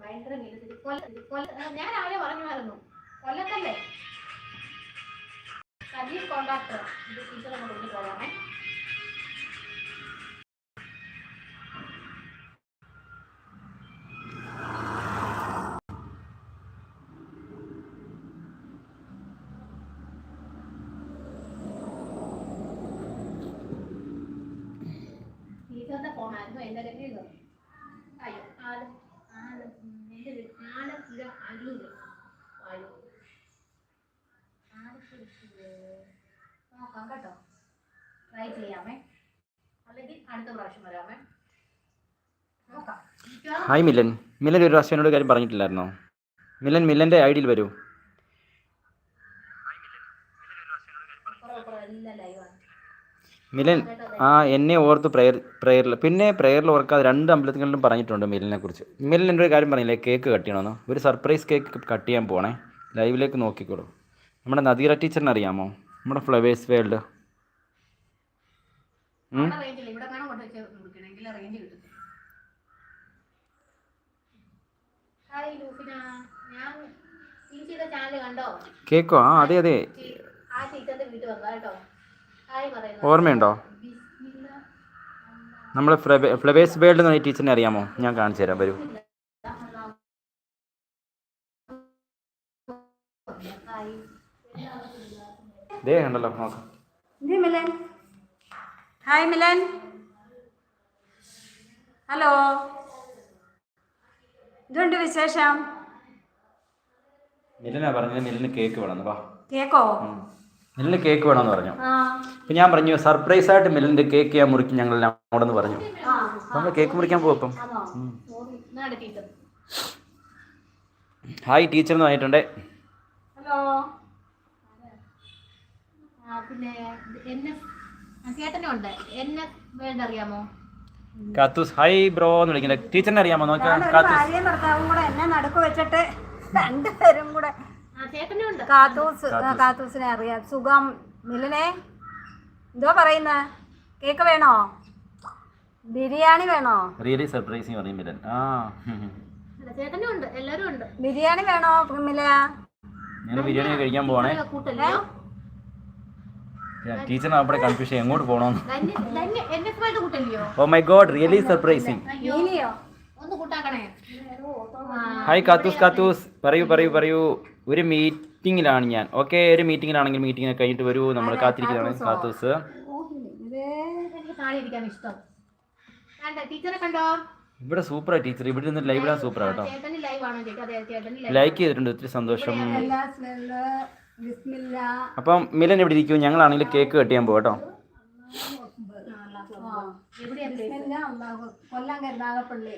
ഭയങ്കര മീനത്തിൽ കൊല്ല കൊല്ല ഞാൻ രാവിലെ പറഞ്ഞായിരുന്നു കൊല്ലത്തല്ലേ? സജീവ് കോൺട്രാക്ടർ. ഇത് വിളിച്ചിട്ട് വരാമേ ടീച്ചറിന്റെ ഫോണായിരുന്നു എന്റെ അയ്യോ ആൽ ഉം, എന്റെ വീട് ആലപ്പുഴ വായു നോക്കാം കേട്ടോ ട്രൈ ചെയ്യാമേ അല്ലെങ്കിൽ അടുത്ത പ്രാവശ്യം വരാമേ ഹായ് മിലൻ മിലൻ ഒരു പ്രാവശ്യം എന്നോട് കാര്യം പറഞ്ഞിട്ടില്ലായിരുന്നോ? മിലൻ മിലന്റെ ഐ ഡിയിൽ വരൂ. മിലൻ ആ എന്നെ ഓർത്ത് പ്രയർ പ്രയറിൽ പിന്നെ പ്രയറിൽ ഓർക്കാതെ രണ്ട് അമ്പലത്തിലും പറഞ്ഞിട്ടുണ്ട് മിലിനെ കുറിച്ച് മിലൻ എന്റെ ഒരു കാര്യം പറഞ്ഞില്ലേ? കേക്ക് കട്ട് ചെയ്യണമെന്ന് ഒരു സർപ്രൈസ് കേക്ക് കട്ട് ചെയ്യാൻ പോണേ. ലൈവിലേക്ക് നോക്കിക്കോളൂ. നമ്മുടെ നദീറ ടീച്ചറിനെ അറിയാമോ? നമ്മുടെ ഫ്ലവേഴ്സ് വേൾഡ്. കേക്കോ? ആ അതെ അതെ. ആ ടീച്ചറിന്റെ വീട്ടിൽ കേട്ടോ. ഓർമ്മയുണ്ടോ? നമ്മൾ ഫ്ലവേഴ്സ് വേൾഡ് എന്ന് പറഞ്ഞ ടീച്ചറിനെ അറിയാമോ? ഞാൻ കാണിച്ചു തരാം വരൂ. കണ്ടല്ലോ നോക്കാം. ഹായ് മിലൻ. ഹലോ. ഇതുണ്ട് വിശേഷം. മിലനാ പറഞ്ഞത് മിലിന് കേക്ക് വേണം കേക്കോ? ഉം. മിലിന് കേക്ക് വേണമെന്ന് പറഞ്ഞു. അപ്പം ഞാൻ പറഞ്ഞു സർപ്രൈസ് ആയിട്ട് മിലിന്റെ കേക്ക് ഞാൻ മുറിക്കും ഞങ്ങൾ അവിടെ നിന്ന് പറഞ്ഞു നമ്മൾ കേക്ക് മുറിക്കാൻ പോകും ഹായ് ടീച്ചർ എന്ന് പറഞ്ഞിട്ടുണ്ടേ. ഹലോ. പിന്നെ എന്നെ ചേട്ടനും ഉണ്ട്. എന്നെ വേണ്ട അറിയാമോ? കാത്തൂസ് ഹായ് ബ്രോ എന്ന് വിളിക്കുന്നത് ടീച്ചറിനെ അറിയാമോ? നോക്കാം കാത്തൂസ്. ഭർത്താവും കൂടെ എന്നെ നടുക്ക് വെച്ചിട്ട് രണ്ടുപേരും കൂടെ കാത്തൂസ് കാത്തൂസിനെ അറിയാം. സുഖം. മിലനെ എന്തോ പറയുന്ന? കേക്ക് വേണോ? ബിരിയാണി വേണോ? റിയലി സർപ്രൈസിങ് പറയും മിലൻ ആ. ബിരിയാണി വേണോ മില ഞാൻ ബിരിയാണി കഴിക്കാൻ പോവാണേ ടീച്ചർ അവിടെ കൺഫ്യൂഷൻ എങ്ങോട്ട് കൂട്ടല്ലയോ ഓ my god really surprising hi Kathoos Kathoos. പറയൂ പറയൂ പറയൂ. ഒരു മീറ്റിങ്ങിലാണ് ഞാൻ. ഓക്കെ ഒരു മീറ്റിങ്ങിലാണെങ്കിൽ മീറ്റിംഗ് കഴിഞ്ഞിട്ട് വരൂ. നമ്മൾ കാത്തിരിക്കുന്നതാണ് കാത്തു കണ്ടോ ഇവിടെ സൂപ്പറാ ടീച്ചർ ഇവിടെ നിന്ന് ലൈവ് ഇടാൻ സൂപ്പറാ കേട്ടോ. ലൈക്ക് ചെയ്തിട്ടുണ്ട്. ഒത്തിരി സന്തോഷം. അപ്പം മിലൻ എവിടെ ഇരിക്കും? ഞങ്ങളാണെങ്കിൽ കേക്ക് കട്ട് ചെയ്യാൻ പോകട്ടോ കൊല്ലം കരുനാഗപ്പള്ളി.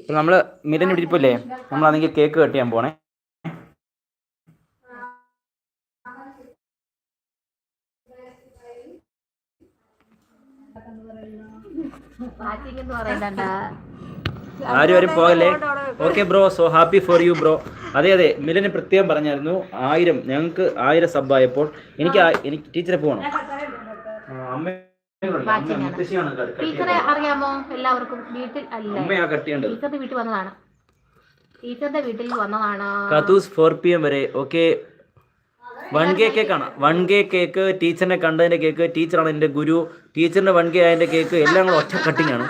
അപ്പം നമ്മൾ മിലൻ ഇവിടെ നമ്മളാണെങ്കിൽ കേക്ക് കട്ട് ചെയ്യാൻ പോണേ. ആരും ആരും പോകല്ലേ? Okay bro so happy for you bro അതെ അതെ. മിലന് പ്രത്യേകം പറഞ്ഞായിരുന്നു ആയിരം ഞങ്ങൾക്ക് ആയിരം സബ് ആയപ്പോൾ എനിക്ക് എനിക്ക് ടീച്ചറെ പോകണം ടീച്ചറെ അറിയാമോ? എല്ലാവർക്കും വീട്ടിൽ അല്ല? ടീച്ചറുടെ വീട്ടിൽ വന്നതാണ്. ടീച്ചറുടെ വീട്ടിൽ വന്നതാണ്. കത്തൂസ് ഫോർ പി എം വരെ. ഓക്കെ വൺ കെ കേക്കാണ് വൺ കെ കേക്ക് ടീച്ചറിനെ കണ്ടതിന്റെ കേക്ക് ടീച്ചറാണ് എന്റെ ഗുരു. ടീച്ചറിന്റെ വൺ കെ ആയതിന്റെ കേക്ക് എല്ലാം കൂടെ ഒറ്റ കട്ടിങ് ആണ്.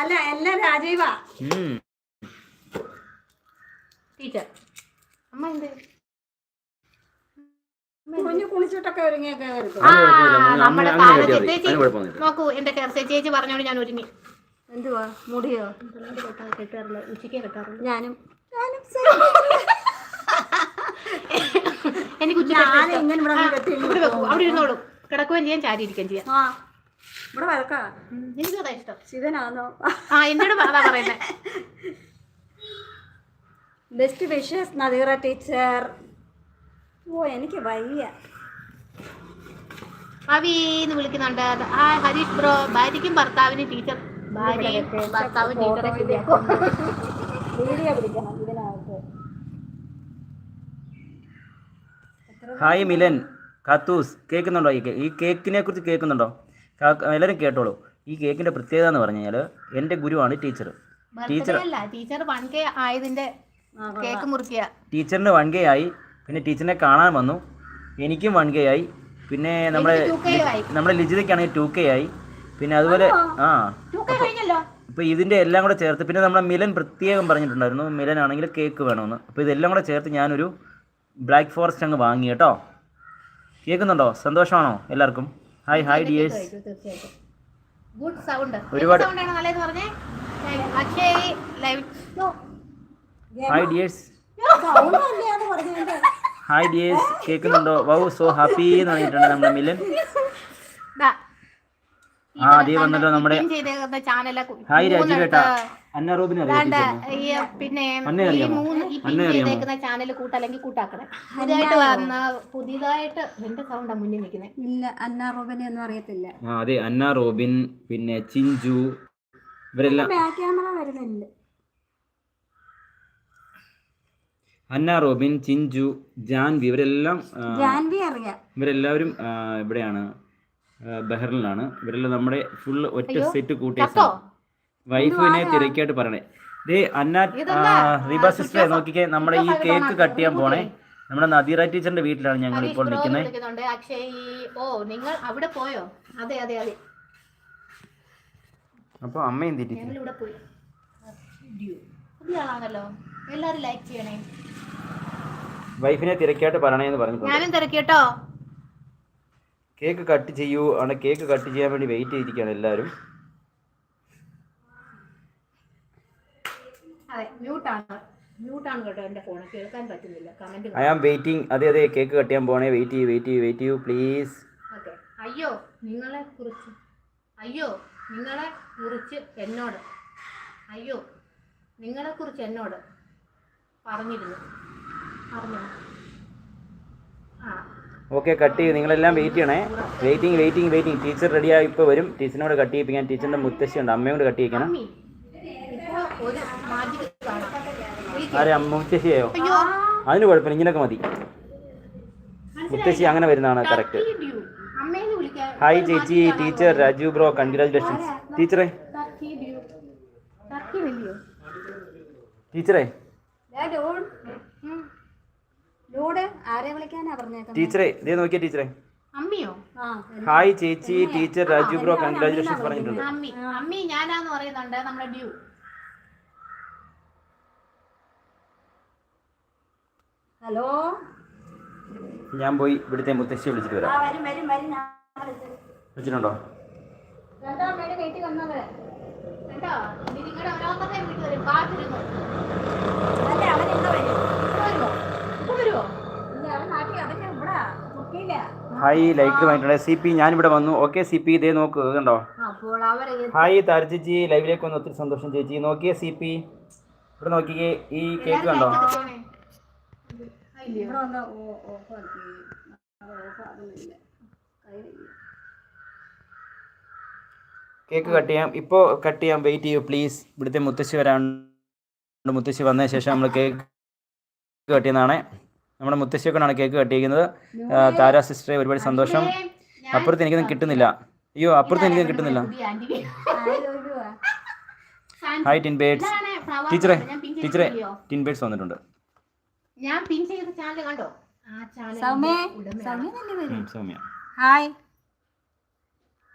അല്ല എല്ലാം രാജീവ. ടീച്ചർ അമ്മ എന്ത്? ആ, നമ്മുടെ ചേച്ചി. നോക്കൂ എന്റെ കെർസെ ചേച്ചി പറഞ്ഞോണ്ട് ഞാൻ ഒരുങ്ങി. എന്തുവാ? മുടിയോ? കെട്ടാറില്ല? ഉച്ചയ്ക്കേ കെട്ടാറില്ല ഞാനും. എനിക്ക് ഇവിടെ വെക്കൂ അവിടെ ഇരുന്നോളൂ. കിടക്കുകയും ചെയ്യാൻ ചാരി ഇരിക്കുകയും ചെയ്യാം. ആ ഇവിടെ വഴക്കാ. എനിക്ക് അതാ ഇഷ്ടം. ശിവനാണോ ആ എന്നോട് അതാ പറയുന്നത് ബെസ്റ്റ് വിഷസ് നദീറ ടീച്ചർ. ഓ എനിക്ക് വയ്യ. എന്ന് വിളിക്കുന്നുണ്ട്. ആ ഹരീഷ് ബ്രോ ഭാര്യയ്ക്കും ഭർത്താവിനും ടീച്ചർ ഭാര്യയും ഭർത്താവും ടീച്ചറെ വീഡിയോ പിടിക്കണം ഇതിനകത്ത്. ഹായ് മിലൻ. കത്തൂസ്. കേൾക്കുന്നുണ്ടോ? ഈ കേ- ഈ കേക്കിനെ കുറിച്ച് കേൾക്കുന്നുണ്ടോ? എല്ലാവരും കേട്ടോളൂ. ഈ കേക്കിന്റെ പ്രത്യേകത എന്ന് പറഞ്ഞു കഴിഞ്ഞാൽ എന്റെ ഗുരുവാണ് ടീച്ചർ ടീച്ചർ അല്ല ടീച്ചർ വൺ കെ ആയതിന്റെ കേക്ക് മുറിക്കുക. ടീച്ചറിന് വൺ കെ ആയി. പിന്നെ ടീച്ചറിനെ കാണാൻ വന്നു. എനിക്കും വൺ കെ ആയി. പിന്നെ നമ്മുടെ എനിക്ക് 2K ആയി. നമ്മുടെ ലിജിതയ്ക്കാണെങ്കിൽ ടു കെ ആയി. പിന്നെ അതുപോലെ ആ അപ്പോൾ ഇതിന്റെ എല്ലാം കൂടെ ചേർത്ത് പിന്നെ നമ്മുടെ മിലൻ പ്രത്യേകം പറഞ്ഞിട്ടുണ്ടായിരുന്നു. മിലൻ ആണെങ്കിൽ കേക്ക് വേണമെന്ന് അപ്പോൾ ഇതെല്ലാം കൂടെ ചേർത്ത് ഞാനൊരു ബ്ലാക്ക് ഫോറസ്റ്റ് അങ്ങ് വാങ്ങി കേട്ടോ. കേൾക്കുന്നുണ്ടോ? സന്തോഷമാണോ എല്ലാവർക്കും? ഹായ് ഹായ് ഡിയേഴ്സ് ഒരുപാട്- ഹായ് ഡിയേഴ്സ് ഹായ് ഡിയേഴ്സ് കേൾക്കുന്നുണ്ടോ വൗ സോ ഹാപ്പി എന്ന് പറഞ്ഞിട്ടുണ്ട് നമ്മുടെ മിലൻ ആ അതേ വന്നല്ലോ നമ്മുടെ ഹായ് രാജീവ് കേട്ടാ. അന്ന റോബിനെ പിന്നെ അന്നേ ഈ? മൂന്ന് ഈ പിൻ ചെയ്തേക്കുന്ന ചാനൽ കൂട്ടല്ലെങ്കിൽ കൂട്ടാക്കണേ. പുതിയതായിട്ട് വന്ന പുതിയതായിട്ട് എന്റെ സൗണ്ടാ മുന്നിൽ നിൽക്കുന്നത് ഇല്ല അന്ന റോബിനെ ഒന്നും അറിയത്തില്ല. ആ അതെ അന്ന റോബിൻ പിന്നെ ചിഞ്ചു ഇവരെല്ലാം ബാക്ക് ക്യാമറ വരുന്നില്ല. അന്ന റോബിൻ ചിഞ്ചു ജാൻവി ഇവരെല്ലാം ജാൻവി അറിയാം. ഇവരെല്ലാവരും ഇവിടെയാണ്. ബഹ്റിനിലാണ്. ഇവരെല്ലാം നമ്മുടെ ഫുൾ ഒറ്റ സെറ്റ് കൂട്ടി ചത്തോ? വൈഫിനെ തിരക്കായിട്ട് പറയണേ. ദേ അന്ന റിബ സിസ്റ്ററെ നോക്കിക്കേ നമ്മുടെ ഈ കേക്ക് കട്ട് ചെയ്യാൻ പോണേ. നമ്മുടെ നദീറ ടീച്ചറിന്റെ വീട്ടിലാണ് ഞങ്ങൾ ഇപ്പോൾ നിൽക്കുന്നത്. അപ്പൊ അക്ഷയ് ഓ നിങ്ങൾ അവിടെ പോയോ? അതെ അതെ അതെ. അപ്പോൾ അമ്മയും തിരിച്ചു എല്ലാരും ലൈക്ക് ചെയ്യണേ. വൈഫിനെ തിരക്കായിട്ട് പറയണേന്ന് പറഞ്ഞു ഞാനും തിരക്കിട്ടോ കേക്ക് കട്ട് ചെയ്യൂ ആണ് കേക്ക് കട്ട് ചെയ്യാൻ വേണ്ടി വെയിറ്റ് ചെയ്തിരിക്കുകയാണ് എല്ലാവരും. അതെ മ്യൂട്ടാണ് മ്യൂട്ടാണ് കേട്ടോ ഫോൺ കേൾക്കാൻ പറ്റുന്നില്ല. കമന്റ് ഐ ആം വെയിറ്റിംഗ് അതെ അതെ കേക്ക് കട്ട് ചെയ്യാൻ വെയിറ്റ് ചെയ്യൂ വെയിറ്റ് ചെയ്യൂ വെയിറ്റ് ചെയ്യൂ പ്ലീസ് ഓക്കെ. അയ്യോ നിങ്ങളെ കുറിച്ച്. അയ്യോ നിങ്ങളെ കുറിച്ച് എന്നോട്. അയ്യോ നിങ്ങളെ കുറിച്ച് എന്നോട്. പറഞ്ഞിരുന്നു. പറഞ്ഞു? ആ. ഓക്കെ കട്ട് ചെയ്യും. നിങ്ങളെല്ലാം വെയിറ്റ് ചെയ്യണേ. വെയിറ്റിംഗ് വെയിറ്റിംഗ് വെയിറ്റിംഗ് ടീച്ചർ റെഡിയായി ഇപ്പോൾ വരും. ടീച്ചറിനോട് കട്ട് ചെയ്യിപ്പിക്കാൻ ടീച്ചറിന്റെ മുത്തശ്ശി ഉണ്ട് അമ്മയും കൂടെ കട്ട് ചെയ്യിക്കണം. ആരെ? അമ്മ മുത്തശ്ശിയായോ? അതിന് കുഴപ്പമില്ല. ഇങ്ങനെയൊക്കെ മതി. മുത്തശ്ശി അങ്ങനെ വരുന്നതാണ് കറക്റ്റ് ഹായ് ചേച്ചി. ടീച്ചർ രാജു ബ്രോ കൺഗ്രാജുലേഷൻസ് ടീച്ചറെ ടീച്ചറെ ടീച്ചറെ ഇതേ നോക്കിയ ടീച്ചറെ. അമ്മിയോ? ആ ഹായ് ചേച്ചി ടീച്ചർ രാജു ബ്രോ കൺഗ്രാചുലേഷൻ പറഞ്ഞിട്ടുണ്ട്. അമ്മി അമ്മി ഞാനാന്ന് പറയുന്നുണ്ട് നമ്മുടെ ഡ്യൂ. ഹലോ? ഞാൻ പോയി ഇവിടുത്തെ മുത്തശ്ശി വിളിച്ചിട്ട് ആ വരാം വരും വരും വരും ഞാൻ വിളിച്ചു. വിളിച്ചിട്ടുണ്ടോ? വീട്ടിൽ വന്നത് കേട്ടോ ഇനി നിങ്ങളുടെ ഓരോരുത്തരുടെ വീട്ടിൽ വരും കാത്തിരുന്നു അല്ല അവൻ ഇന്ന് വരും ഇപ്പൊ വരുമോ ഇപ്പൊ വരുമോ ഇല്ല അവൻ നാട്ടിൽ അവൻ ഇവിടെ കുട്ടിയില്ല ഹായ് ലൈക്ക് വാങ്ങിയിട്ടുണ്ട് സി പി ഞാനിവിടെ വന്നു. ഓക്കെ സി പി ഇതേ നോക്ക് കണ്ടോ? ഹായ് താര ചേച്ചി. ലൈവിലേക്ക് വന്ന് ഒത്തിരി സന്തോഷം ചേച്ചി. നോക്കിയേ സി പി ഇവിടെ നോക്കിയേ ഈ കേക്ക് കണ്ടോ? കേക്ക് കട്ട് ചെയ്യാം. ഇപ്പോൾ കട്ട് ചെയ്യാം. വെയിറ്റ് ചെയ്യൂ പ്ലീസ് ഇവിടുത്തെ മുത്തശ്ശി വരാണ്ട് മുത്തശ്ശി വന്നതിന് ശേഷം നമ്മൾ കേക്ക് കട്ട് ചെയ്യുന്നതാണ്. നമ്മുടെ മുത്തശ്ശിയൊക്കെയാണ് കേക്ക് കട്ടിയിരിക്കുന്നത്. താര സിസ്റ്ററെ ഒരുപാട് സന്തോഷം. അപ്പുറത്ത് എനിക്കൊന്നും കിട്ടുന്നില്ല. അയ്യോ അപ്പുറത്ത് എനിക്കൊന്നും കിട്ടുന്നില്ല. ഹായ് ടിൻ ബേഡ്സ് ടീച്ചറെ ടീച്ചറെ ടിൻ ബേഡ്സ് വന്നിട്ടുണ്ട്. ഞാൻ പിൻ ചെയ്ത ചാനൽ കണ്ടോ? സൗമ്യ ഹായ്.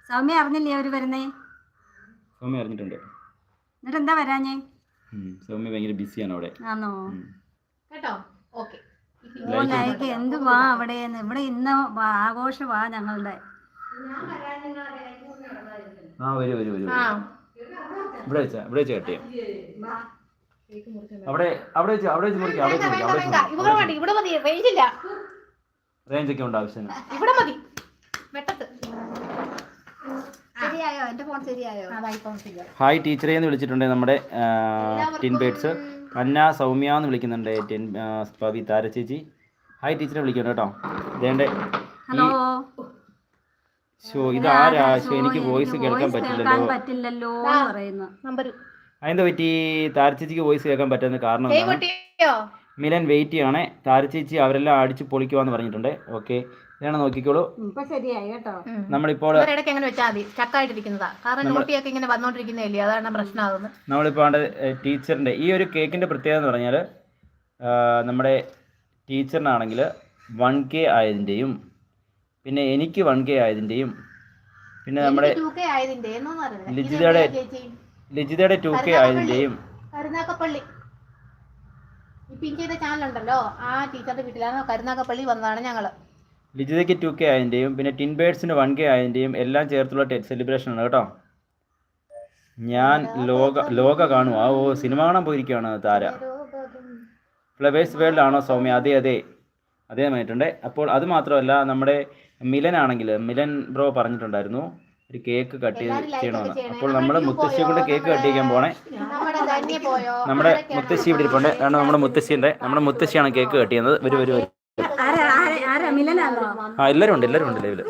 സൗമ്യ അറിഞ്ഞില്ലേ അവർ വരുന്നേ? സൗമ്യ അറിഞ്ഞിട്ടുണ്ട്. എന്നിട്ട് എന്താ വരാഞ്ഞേ? സൗമ്യ ഭയങ്കര ബിസിയാണ് അവിടെ. ആണോ കേട്ടോ? ഓക്കെ ഓ ലൈക്ക് എന്ത് വാ അവിടെ ഇവിടെ ഇന്ന് വാ- ആഘോഷവാ ഞങ്ങളുടെ. ആ വരൂ വരൂ വരൂ ആ. ഇവിടെ വെച്ചാ ഇവിടെ വെച്ച് കട്ട് ചെയ്യാം. അവിടെ അവിടെ വെച്ച് അവിടെ വെച്ച് മുറിക്കാം അവിടെ വെച്ച് മുറിക്കാം അവിടെ വെച്ച് ഇവിടെ മതി ഇവിടെ റേഞ്ച് ഒക്കെ ഉണ്ട് ആവശ്യത്തിന്. ഇവിടെ മതി. വെട്ടത്ത്. ഹായ് ടീച്ചറെ എന്ന് വിളിച്ചിട്ടുണ്ട് നമ്മുടെ ടിൻ ബേഡ്സ്. അന്ന സൗമ്യ എന്ന് വിളിക്കുന്നുണ്ട് ടിൻ പവി താര ചേച്ചി ഹായ് ടീച്ചറെ വിളിക്കുന്നുണ്ട് കേട്ടോ. ഇതേണ്ട ഹലോ ഷോ ഇത് ആരാശ എനിക്ക് വോയിസ് കേൾക്കാൻ പറ്റില്ലല്ലോ. പറ്റില്ലല്ലോ എന്ന് പറയുന്നു. നമ്പർ. അതെന്താ പറ്റി? താര ചേച്ചിക്ക് വോയിസ് കേൾക്കാൻ പറ്റുന്ന കാരണം മിലൻ വെയിറ്റ് ചെയ്യണേ താര ചേച്ചി അവരെല്ലാം അടിച്ച് പൊളിക്കുവാന്ന് പറഞ്ഞിട്ടുണ്ട്. ഓക്കെ ഇതാണ് നോക്കിക്കോളൂ. ഇപ്പൊ ശരിയായി കേട്ടോ. നമ്മളിപ്പോൾ ഇടയ്ക്ക് എങ്ങനെ വെച്ചാൽ മതി. ചക്കായിട്ടിരിക്കുന്നതാ. കാരണം നോട്ടിയൊക്കെ ഇങ്ങനെ വന്നോണ്ടിരിക്കുന്നില്ലേ അതാണ് പ്രശ്നമാകുന്നത് നമ്മളിപ്പോൾ ടീച്ചറിന്റെ ഈ ഒരു കേക്കിന്റെ പ്രത്യേകത എന്ന് പറഞ്ഞാൽ നമ്മുടെ ടീച്ചറിനാണെങ്കിൽ വൺ കെ ആയതിന്റെയും പിന്നെ എനിക്ക് വൺ കെ ആയതിന്റെയും പിന്നെ നമ്മുടെ ലിജിതയുടെ ലിജിതയുടെ ടു കെ ആയതിന്റെയും കരുനാക്കപ്പള്ളി ഈ പിങ്ക് ചെയ്ത ചാനലുണ്ടല്ലോ ആ ടീച്ചറുടെ വീട്ടിലാണ് കരുനാഗപ്പള്ളി വന്നതാണ് ഞങ്ങൾ. ലിജിതയ്ക്ക് ടു കെ ആയതിന്റെയും പിന്നെ ടിൻ ബേഡ്സിന് വൺ കെ ആയതിന്റെയും എല്ലാം ചേർത്തുള്ള സെലിബ്രേഷൻ ആണ് കേട്ടോ. ഞാൻ ലോക ലോക കാണും. ആ ഓ സിനിമ കാണാൻ പോയിരിക്കുകയാണ് താര. ഫ്ലവേഴ്സ് വേൾഡ് ആണോ സൗമ്യ? അതെ അതെ. അതേ ആയിട്ടുണ്ട് അപ്പോൾ അത് മാത്രമല്ല നമ്മുടെ മിലൻ ആണെങ്കിൽ മിലൻ ബ്രോ പറഞ്ഞിട്ടുണ്ടായിരുന്നു ഒരു കേക്ക് കട്ട് ചെയ്യണമെന്ന്. അപ്പോൾ നമ്മൾ മുത്തശ്ശി മുത്തശ്ശിയെ കൊണ്ട് കേക്ക് കട്ട് ചെയ്യാൻ പോണേ. നമ്മുടെ ധന്യ പോയോ? നമ്മുടെ മുത്തശ്ശി ഇവിടെ ഇരിപ്പുണ്ട്. കാരണം നമ്മുടെ മുത്തശ്ശിന്റെ നമ്മുടെ മുത്തശ്ശിയാണ് കേക്ക് കട്ട് ചെയ്യുന്നത് വരും വരും. വരും ആരാ ആരാ ആരാ മിലനാണോ ആ എല്ലാരും ഉണ്ട് എല്ലാരും ഉണ്ട് ലൈവിൽ.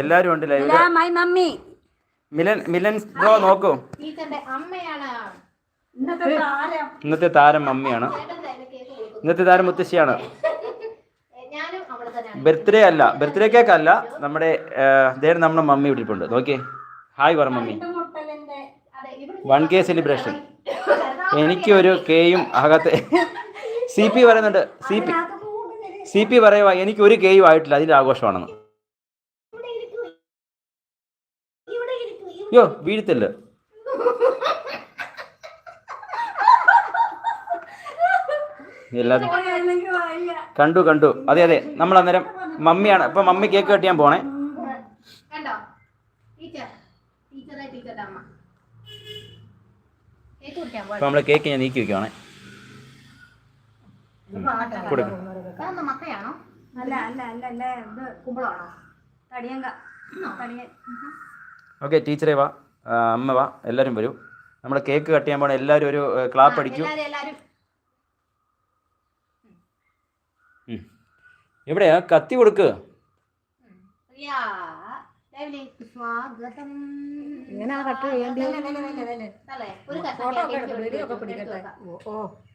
എല്ലാവരും ഉണ്ട് ലൈവിൽ. My mummy. Milan Milan bro നോക്കൂ. ഇന്നത്തെ താരം. ഇന്നത്തെ താരം മമ്മിയാണ്. ഇന്നത്തെ താരം മുത്തശ്ശിയാണ്. ബർത്ത്ഡേ അല്ല ബർത്ത്ഡേ കേക്ക് അല്ല നമ്മുടെ ദേഹം നമ്മുടെ മമ്മി ഇവിടെ ഇരിപ്പുണ്ട് നോക്കിയേ. ഹായ് പറ മമ്മി. മുട്ടലിന്റെ അതെ ഇവിടെ വൺ കെ സെലിബ്രേഷൻ. എനിക്കൊരു കെയും അകത്ത് സി പി പറയുന്നുണ്ട്. സി പി സി പി പറയുക എനിക്ക് ഒരു കെയും ആയിട്ടില്ല അതിന്റെ ആഘോഷമാണെന്ന്. അയ്യോ വീഴത്തില്ല. കണ്ടു കണ്ടു. അതെ അതെ നമ്മൾ അന്നേരം മമ്മിയാണ്. ഇപ്പൊ മമ്മി കേക്ക് കെട്ടിയാൻ ചെയ്യാൻ പോണേ. അപ്പൊ നമ്മൾ കേക്ക് ഞാൻ നീക്കി വെക്കുവാണേ. കൊടുക്കും. അതൊന്ന് മത്തയാണോ? അല്ല അല്ല അല്ല അല്ല ഇത് കുമ്പളമാണോ? തടിയങ്ക. തടിയ ഓക്കെ ടീച്ചറേ വാ. അമ്മ വാ. എല്ലാവരും വരൂ. നമ്മൾ കേക്ക് കട്ട് ചെയ്യാൻ പോണ. എല്ലാവരും ഒരു ക്ലാപ്പ് അടിക്കൂ. എവിടെയാ? കത്തി കൊടുക്ക്. ഇങ്ങനെ കട്ട് ചെയ്യേണ്ടി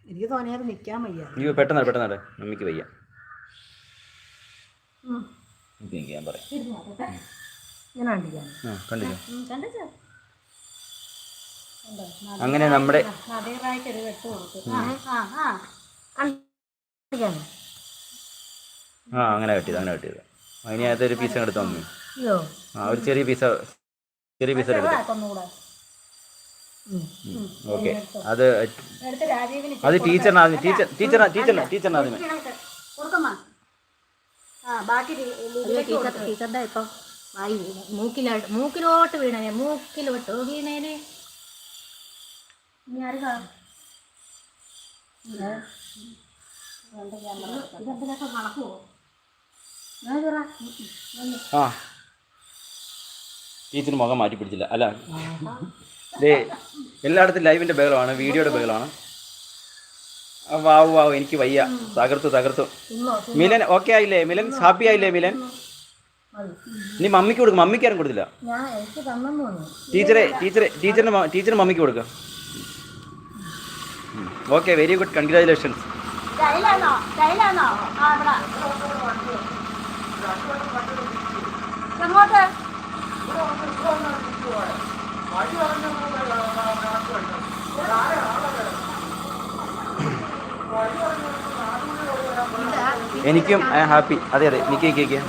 എനിക്ക് തോന്നിയത് നിൽക്കാൻ വയ്യ. അയ്യോ പെട്ടെന്ന് പെട്ടെന്ന് മമ്മിക്ക് വയ്യ. ഞാൻ പറയാം. അങ്ങനെ നമ്മുടെ ആ അങ്ങനെ കട്ടിയത് അങ്ങനെ കട്ടിയത് അതിനകത്ത് ഒരു പീസ് എടുത്തു മമ്മി ആ ഒരു ചെറിയ പീസ് ചെറിയ പീസ് എടുത്തു ഓക്കെ. അത് അത് ടീച്ചറിന് ആദ്യം ടീച്ചർ ടീച്ചർ ടീച്ചറിന് ടീച്ചറിന് ആദ്യമേ ഇപ്പം വായി. മൂക്കിലോട്ട് മൂക്കിലോട്ട് വീണേ മൂക്കിലോട്ട്. വീണേനെ. ആ. ടീച്ചർ മുഖം മാറ്റി പിടിച്ചില്ല. അല്ല. ദേ എല്ലായിടത്തും ലൈവിന്റെ ബഹളമാണ് വീഡിയോയുടെ ബഹളമാണ്. വാവു വാവ് എനിക്ക് വയ്യ. തകർത്തു തകർത്തു. മിലൻ ഓക്കെ ആയില്ലേ? മിലൻ ഹാപ്പി ആയില്ലേ മിലൻ? നീ മമ്മിക്ക് കൊടുക്കും മമ്മിക്ക് ആരും കൊടുത്തില്ല. ടീച്ചറെ ടീച്ചറെ ടീച്ചറിന് ടീച്ചറിന് മമ്മിക്ക് കൊടുക്കുക ഓക്കെ വെരി ഗുഡ് ഇവിടെ അങ്ങോട്ട് എനിക്കും ഹാപ്പി. അതെ അതെ. നിക്ക് നിക്ക്.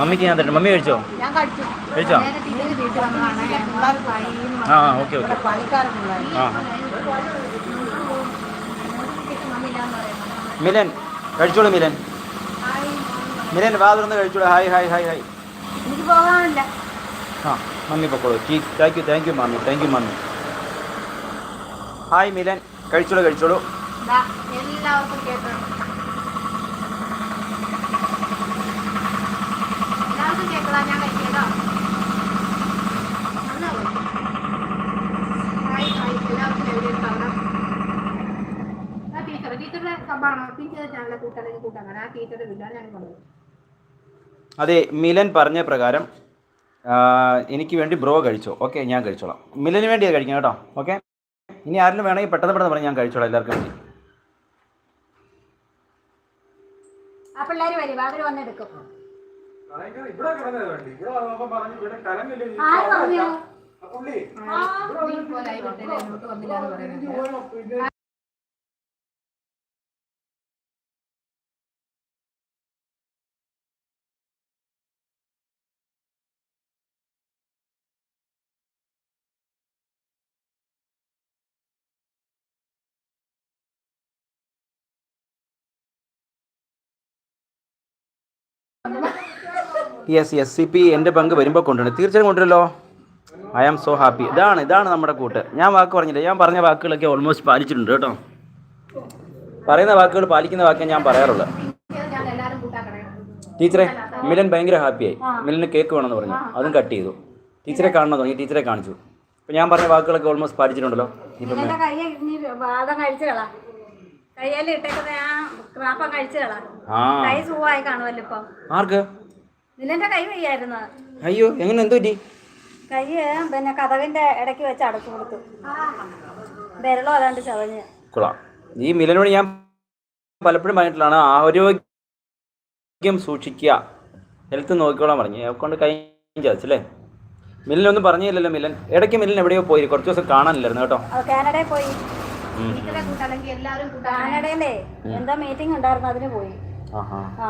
മമ്മിക്ക് ഞാൻ തരട്ടെ? മമ്മി കഴിച്ചോ? ഞാൻ കഴിച്ചു. കഴിച്ചോ? വീട്ടിൽ വന്നതാണ്. ആ ഓക്കെ ഓക്കെ. ആ മിലൻ കഴിച്ചോളൂ മിലൻ. മിലൻ വാ തുറന്ന് കഴിച്ചോളൂ ഹായ് ഹായ് ഹായ്. ഹായ് ആ. മമ്മി പൊക്കോളൂ. Thank you thank you mummy thank you mummy hi Milan. കഴിച്ചോളൂ കഴിച്ചോളൂ. അതെ മിലൻ പറഞ്ഞ പ്രകാരം എനിക്ക് വേണ്ടി ബ്രോ കഴിച്ചോ? ഓക്കെ ഞാൻ കഴിച്ചോളാം. മില്ലിന് വേണ്ടി അത് കഴിക്കാം കേട്ടോ. ഓക്കെ? ഇനി ആരെങ്കിലും വേണമെങ്കിൽ പെട്ടെന്ന് പെട്ടെന്ന് പറഞ്ഞ് ഞാൻ കഴിച്ചോളാം എല്ലാവർക്കും വേണ്ടി. ആ യെസ് യെസ് സി പി എന്റെ പങ്ക് വരുമ്പോൾ കൊണ്ടുവരണം. തീർച്ചയായും കൊണ്ടുവരല്ലോ ഐ ആം സോ ഹാപ്പി ഇതാണ് ഇതാണ് നമ്മുടെ കൂട്ട്. ഞാൻ വാക്ക് പറഞ്ഞില്ല? ഞാൻ പറഞ്ഞ വാക്കുകളൊക്കെ ഓൾമോസ്റ്റ് പാലിച്ചിട്ടുണ്ട് കേട്ടോ. പറയുന്ന വാക്കുകൾ പാലിക്കുന്ന വാക്കേ ഞാൻ പറയാറുള്ളൂ. ടീച്ചറെ മിലൻ ഭയങ്കര ഹാപ്പിയായി മിലന് കേക്ക് വേണമെന്ന് പറഞ്ഞു. അതും കട്ട് ചെയ്തു. ടീച്ചറെ കാണണം? തുടങ്ങി ടീച്ചറെ കാണിച്ചു. അപ്പം ഞാൻ പറഞ്ഞ വാക്കുകളൊക്കെ ഓൾമോസ്റ്റ് പാലിച്ചിട്ടുണ്ടല്ലോ. നിന്റെ കൈ ഇനി വാദം കഴിച്ചു കളാ കയ്യിൽ ഇട്ടേക്കുന്ന ആ. ക്രാപ്പം കഴിച്ചു കൈ സുഖമായി കാണുമല്ലോ ഇപ്പം. ആർക്ക്? നിന്നെ കൈ വയ്യായിരുന്നു. അയ്യോ എങ്ങനെ? എന്തോ പറ്റി? കൈ പിന്നെ കഥവിന്റെ ഇടയ്ക്ക് വെച്ച് അടച്ചു കൊടുത്തു. വിരലോ അതാണ്ട് ചതഞ്ഞ്. കൊള്ളാം. ഈ മിലനോട് ഞാൻ പലപ്പോഴും പറഞ്ഞിട്ടുള്ളതാണ് ആരോഗ്യം സൂക്ഷിക്കുക. ഹെൽത്ത് നോക്കിക്കോളാൻ പറഞ്ഞു. കൊണ്ട് കൈ ചതച്ചല്ലേ? മിലനൊന്നും പറഞ്ഞില്ലല്ലോ മിലൻ. ഇടയ്ക്ക് മിലൻ എവിടെയോ പോയി. കുറച്ച് ദിവസം കാണാനില്ലായിരുന്നു കേട്ടോ. കാനഡയിൽ പോയി. ടീച്ചറെ എല്ലാവരും എന്താ മീറ്റിംഗ് ഉണ്ടായിരുന്നു അതിന് പോയി. ആഹാ. ആ.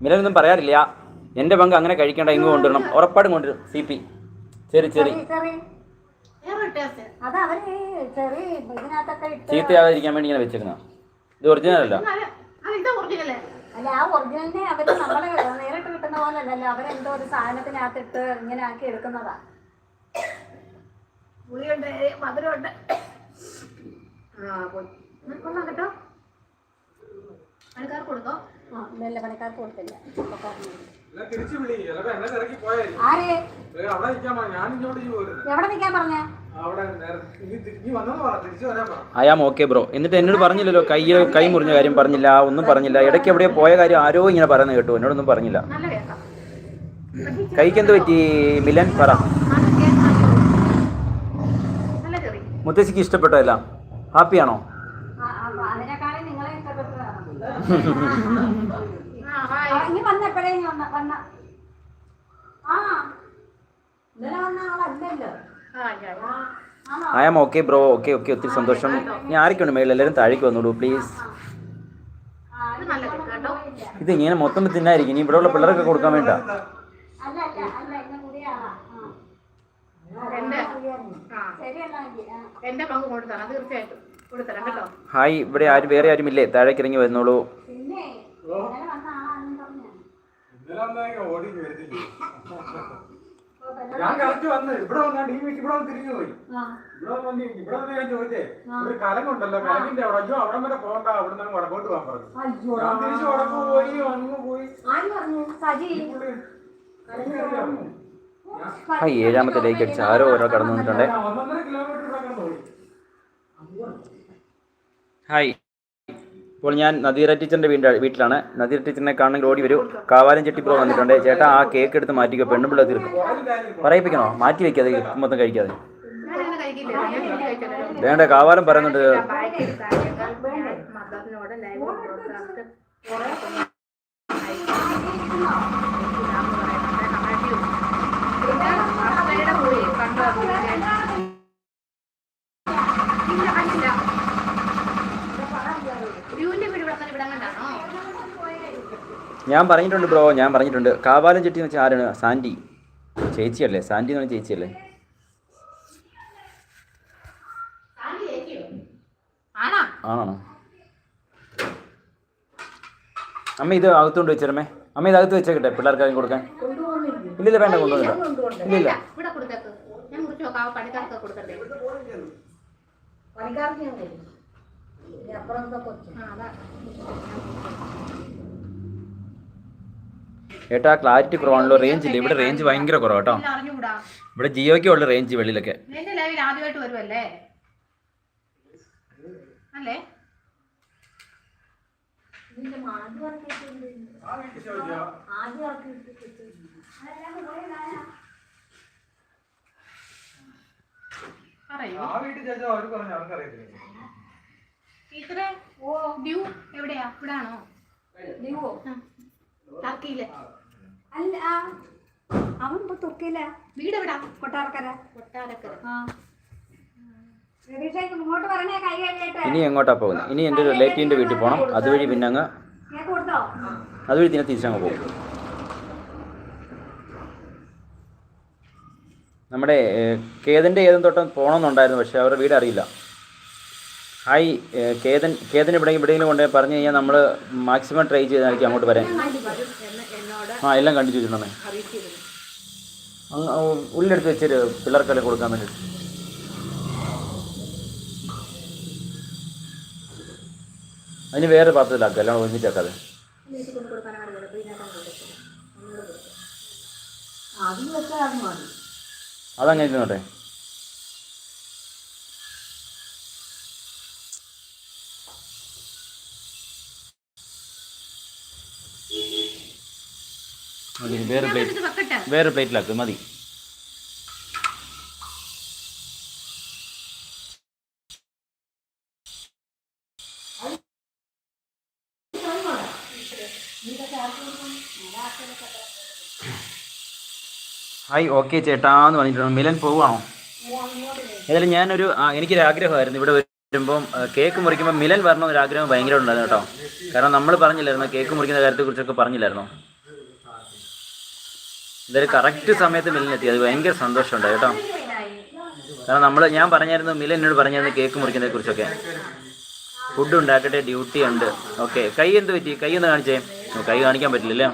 മിലനൊന്നും പറയാറില്ല. എന്റെ പങ്ക് അങ്ങനെ കഴിക്കണ്ട ഇങ്ങ് കൊണ്ടുവരണം. ഉറപ്പാടും കൊണ്ടുവരും. C P cherry cherry. ചീത്തയാകാതിരിക്കാൻ വേണ്ടി ഇങ്ങനെ വെച്ചിരുന്ന ഇത് ഒറിജിനൽ അല്ല. ഇതാ ഒറിജിനല്ലേ അല്ല ആ ഒറിജിനലിനെ അവർ നമ്മൾ നേരിട്ട് കിട്ടുന്ന പോലെ അല്ലല്ലോ. അവരെന്തോ ഒരു സാധനത്തിനകത്തിട്ട് ഇങ്ങനെ ആക്കി എടുക്കുന്നതാ. പുളിയുണ്ട് മധുരമുണ്ട്. ആ പോയി. പണിക്കാർക്ക് കൊടുക്കോ ആ ഇല്ല പണിക്കാർക്ക് കൊടുത്തില്ല. എവിടെ നിൽക്കാൻ പറഞ്ഞേ? I am okay bro. എന്നിട്ട് എന്നോട് പറഞ്ഞില്ലല്ലോ കൈ കൈ മുറിഞ്ഞ കാര്യം പറഞ്ഞില്ല ഒന്നും പറഞ്ഞില്ല. ഇടയ്ക്ക് എവിടെ പോയ കാര്യം ആരോ ഇങ്ങനെ പറയുന്നത് കേട്ടു. എന്നോടൊന്നും പറഞ്ഞില്ല. നല്ല കേക്കാം എന്ത് പറ്റി മിലൻ? പറ. മുത്തശ്ശിക്ക് ഇഷ്ടപ്പെട്ടതല്ല. ഹാപ്പിയാണോ? I am okay bro okay okay ഒത്തിരി സന്തോഷം. ഞാൻ ആരൊക്കെയുണ്ട് മേളിൽ? എല്ലാവരും താഴേക്ക് വന്നോളൂ പ്ലീസ് ഇത് നല്ല കേട്ടോ. ഇത് ഇങ്ങനെ മൊത്തം തിന്നായിരിക്കും ഇനി ഇവിടെയുള്ള പിള്ളേർക്ക് കൊടുക്കാൻ വേണ്ട. അല്ല അല്ല അല്ല ഇന്ന് ആ. എന്റെ പങ്ക് കൊണ്ടുതരാം തീർച്ചയായിട്ടും. ഹായ് ഇവിടെ ആരും വേറെ ആരും ഇല്ലേ താഴേക്ക് ഇറങ്ങി വരുന്നുള്ളൂ ഞാൻ കറക്റ്റ് വന്ന് ഇവിടെ വന്നാണ്ട് ഈ വീട്ടിൽ ഇവിടെ തിരിഞ്ഞു പോയി. ആ. ഇവിടെ വന്ന് ഇവിടെ വന്ന് ഞാൻ ചോദിച്ചേ ഒരു കലങ്ങുണ്ടല്ലോ കലങ്ങിന്റെ അവിടെ. അയ്യോ അവിടെ വരെ പോകണ്ട അവിടെ നിന്ന് വടക്കോട്ട് പോകാൻ പറഞ്ഞു. അയ്യോ ഞാൻ തിരിച്ച് വടക്ക് പോയി അങ്ങ് ഏഴാമത്തെ ഡേക്ക് അടിച്ച് ആരോ ഓരോ കടന്നു വന്നിട്ടുണ്ടേ ഞാൻ ഒന്നൊന്നര കിലോമീറ്റർ ഇവിടെ അങ്ങ് പോയി ഹായ്. ഇപ്പോൾ ഞാൻ നദീറ ടീച്ചറിന്റെ വീടിന്റെ വീട്ടിലാണ്. നദീറ ടീച്ചറിനെ കാണണമെങ്കിൽ ഓടി വരൂ. കാവാലം ചെട്ടി പ്രോ വന്നിട്ടുണ്ട്. ചേട്ടാ ആ കേക്ക് എടുത്ത് മാറ്റിക്കോ. പെണ്ണുപിള്ള തീർക്കും. പറയിപ്പിക്കണോ? മാറ്റി വെക്കാതെ ഇത് മൊത്തം കഴിക്കാതെ. വേണ്ട കാവാലം പറയുന്നുണ്ട്. ബാഗ് എടുത്താൽ ഞാൻ മദറിനോട് ലൈവ് ബ്രോഡ്കാസ്റ്റ് കുറെ കൂടി കണ്ടു ഇല്ല കണ്ടില്ല യുവിന്റെ വീട് ഇവിടെ ഇവിടെ കണ്ടാണോ ഞാൻ പറഞ്ഞിട്ടുണ്ട് ബ്രോ ഞാൻ പറഞ്ഞിട്ടുണ്ട്. കാവാലം ചെട്ടി എന്ന് വെച്ചാൽ ആരാണ്? സാൻഡി ചേച്ചിയല്ലേ? സാൻഡി എന്ന് പറഞ്ഞ ചേച്ചിയല്ലേ? ആണോ? ആണോ അമ്മ ഇത് അകത്തുകൊണ്ട് വെച്ചേരമ്മേ അമ്മ ഇത് അകത്ത് വെച്ചേക്കട്ടെ പിള്ളേർക്കാരും കൊടുക്കാൻ. ഇല്ലില്ല വേണ്ട കൊണ്ടുവന്നില്ല. ഇല്ലില്ല. പണിക്കാർക്ക് ഞാൻ തരും ഇനി അപ്പുറത്തെ കൊച്ചു ആ അതാ ഏട്ടാ ക്ലാരിറ്റി കുറവാണല്ലോ. റേഞ്ച് ഇല്ല? ഇവിടെ റേഞ്ച് ഭയങ്കര കുറവാ കേട്ടോ. ഇവിടെ ജിയോയ്ക്ക് ഉള്ള റേഞ്ച് വെളിയിലൊക്കെ. ഇത്ര ഓ ഡ്യൂ എവിടെയാ? ഇവിടെയാണോ ഡ്യൂവോ ടർക്കിയിലെ അല്ല ആ അവൻ ഇപ്പൊ തുർക്കിയില വീട് എവിടാ? കൊട്ടാരക്കര. കൊട്ടാരക്കര. ആ. ഇനി എങ്ങോട്ടാ പോകുന്നത് ഇനി എന്റെ റിലേറ്റീവിന്റെ വീട്ടിൽ പോകണം അതുവഴി പിന്നെ അങ്ങ് കേക്ക് കൊടുത്തോ? അതുവഴി പിന്നെ തിരിച്ചങ്ങ് പോകും. നമ്മുടെ കേതന്റെ ഏതും തൊട്ടം പോകണമെന്നുണ്ടായിരുന്നു പക്ഷേ അവരുടെ വീട് അറിയില്ല. ഹായ് കേതൻ കേതൻ ഇവിടെ എവിടെയെങ്കിലും കൊണ്ട് പറഞ്ഞു കഴിഞ്ഞാൽ നമ്മൾ മാക്സിമം ട്രൈ ചെയ്തായിരിക്കും അങ്ങോട്ട് വരാൻ. ആ എല്ലാം കണ്ടു ചോദിച്ചിട്ടുണ്ടെന്നേ ഉള്ളെടുത്ത് വെച്ചൊരു പിള്ളേർക്കെല്ലാം കൊടുക്കാൻ വേണ്ടിയിട്ട് അതിന് വേറെ പാത്രത്തിലാക്കുക എല്ലാം ഒന്നിച്ചാക്കാതെ അതങ്ങനെ ഇരുന്നോട്ടെ വേറെ പ്ലേറ്റ് വേറെ പ്ലേറ്റിലാക്ക് മതി. ഹായ് ഓക്കെ ചേട്ടാന്ന് പറഞ്ഞിട്ടുണ്ട് മിലൻ പോവുകയാണോ ഏതായാലും ഞാനൊരു എനിക്കൊരു ആഗ്രഹമായിരുന്നു. ഇവിടെ വരുമ്പം കേക്ക് മുറിക്കുമ്പോൾ മിലൻ വരണമെന്നൊരു ആഗ്രഹം ഭയങ്കര ഉണ്ടായിരുന്നു കേട്ടോ. കാരണം നമ്മൾ പറഞ്ഞില്ലായിരുന്നു കേക്ക് മുറിക്കുന്ന കാര്യത്തെക്കുറിച്ചൊക്കെ പറഞ്ഞില്ലായിരുന്നു? എന്തായാലും കറക്റ്റ് സമയത്ത് മില്ലിനെത്തി. അത് ഭയങ്കര സന്തോഷമുണ്ട് കേട്ടോ. കാരണം നമ്മൾ ഞാൻ പറഞ്ഞായിരുന്നു മിലൻ എന്നോട് പറഞ്ഞായിരുന്നു കേക്ക് മുറിക്കുന്നതിനെ കുറിച്ചൊക്കെ. ഫുഡ് ഉണ്ടാക്കട്ടെ ഡ്യൂട്ടി ഉണ്ട്. ഓക്കെ കൈ എന്ത് പറ്റി? കൈ ഒന്ന് കാണിച്ചേ. കൈ കാണിക്കാൻ പറ്റില്ലല്ലേ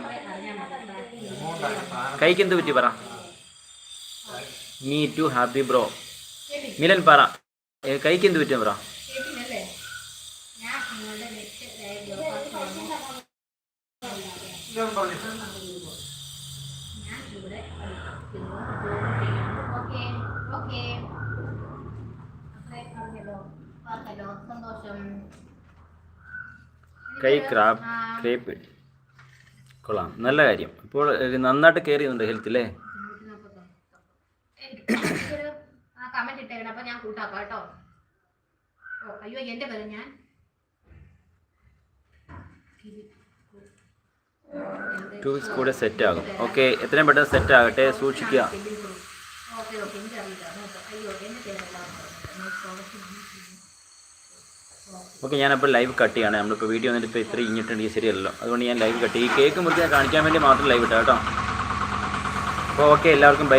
കൈക്ക് എന്ത് പറ്റി പറ. Me too happy bro Milan പറ. കൈക്ക് എന്ത് പറ്റും പറ. ഞാൻ ഇവിടെ ഓക്കെ ഓക്കെ അത്രേ പറഞ്ഞല്ലോ പറഞ്ഞല്ലോ സന്തോഷം കൈ ക്രാബ് ക്രേപ്പ്. കൊള്ളാം. നല്ല കാര്യം. ഇപ്പോൾ നന്നായിട്ട് കെയർ ചെയ്യുന്നുണ്ട് ഹെൽത്ത് അല്ലേ ഒരു ആ കമന്റ് ഇട്ടേക്കണം. അപ്പൊ ഞാൻ കൂട്ടാക്കാം കേട്ടോ. ഓ അയ്യോ എന്റെ പേര് ഞാൻ. ടു വീക്സ് കൂടെ സെറ്റ് ആകും. ഓക്കെ എത്രയും പെട്ടെന്ന് സെറ്റ് ആകട്ടെ. സൂക്ഷിക്കുക. ഓക്കെ ഓക്കെ എനിക്കറിയില്ല നോക്കാം അയ്യോ എന്റെ പേരെല്ലാം ഓക്കെ ഞാനപ്പോൾ ലൈവ് കട്ട് ചെയ്യാണ്. നമ്മളിപ്പോൾ വീഡിയോ വന്നിട്ട് ഇപ്പോൾ ഇത്ര ഇഞ്ഞിട്ടുണ്ടെങ്കിൽ ശരിയല്ലോ അതുകൊണ്ട് ഞാൻ ലൈവ് കട്ട് ഈ കേക്ക് മുറിച്ച് കാണിക്കാൻ വേണ്ടി മാത്രം ലൈവ് ഇട്ടാട്ടോ കേട്ടോ. അപ്പോൾ ഓക്കെ എല്ലാവർക്കും